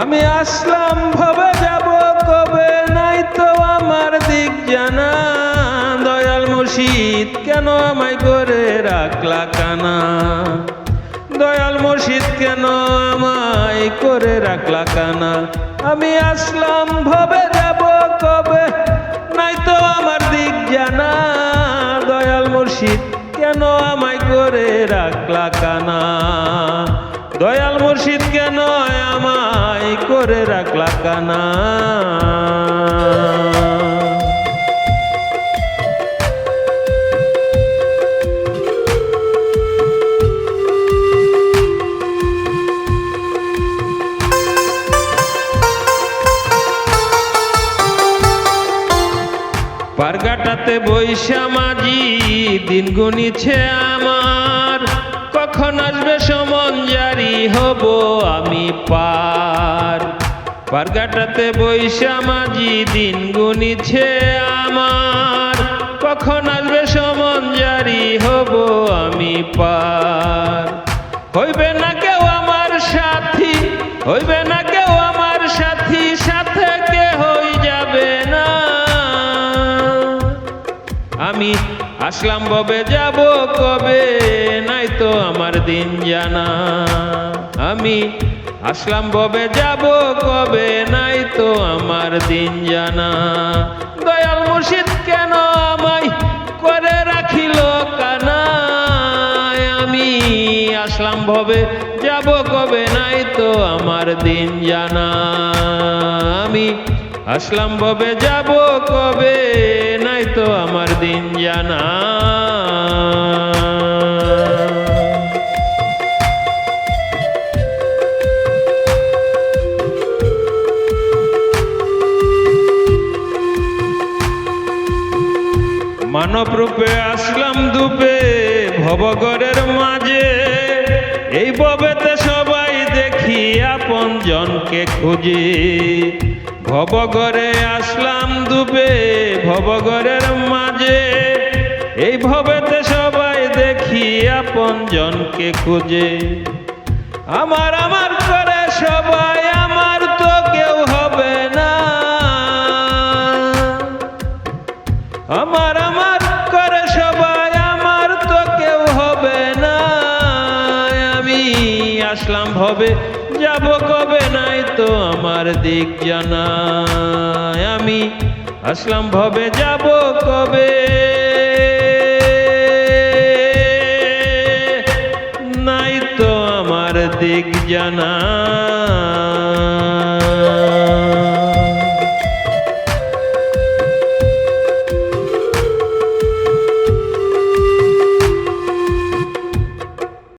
আমি আসলাম, ভবে যাব কবে? নাই তো আমার দিক জানা। দয়াল মুর্শিদ, কেন আমায় করে রাখলা কানা? দয়াল মুর্শিদ, কেন আমায় করে রাখলা কানা? আমি আসলাম, ভবে যাব কবে? নাই তো আমার দিক জানা। দয়াল মুর্শিদ, কেন আমায় করে রাখলা কানা? দয়াল মুর্শিদ, কেন আমায় করে রাখলা কানা পারগাটাতে বৈশা মাঝি, দিন গুনিছে আমার। কখন আসবে সমন জারি হব আমি পার পারগাটাতে বৈশা মাঝি দিন গুনিছে আমার। কখন আসবে সমন জারি হব আমি পার। হইবে না কেউ আমার সাথী, হইবে না কেউ আমার সাথী, সাথে কে হই যাবে না। আমি আসলাম ববে, যাব কবে, নাই তো আমার দিন জানা। আমি আসলাম ববে যাব কবে, নাই তো আমার দিন জানা। দয়াল মুর্শিদ কেন আমায় করে রাখিল কানা আমি আসলাম ভবে, যাব কবে, নাই তো আমার দিন জানা। আমি আসলাম ভবে, যাব কবে, নাই তো আমার দিন জানা। মানব রূপে আসলাম দুপে ভবগরের মাঝে। এই ববেতে সবাই দেখি আপন জনকে খুঁজে। ভবগরে আসলাম দুপে ভবগরের মাঝে। এই ভবেতে সবাই দেখি আপন জনকে খুঁজে। আমার আমার করে সবাই আসলাম ভবে, যাব কবে নাই তো আমার দিক জানা আমি আসলাম ভবে, যাব কবে? নাই তো আমার দিক জানা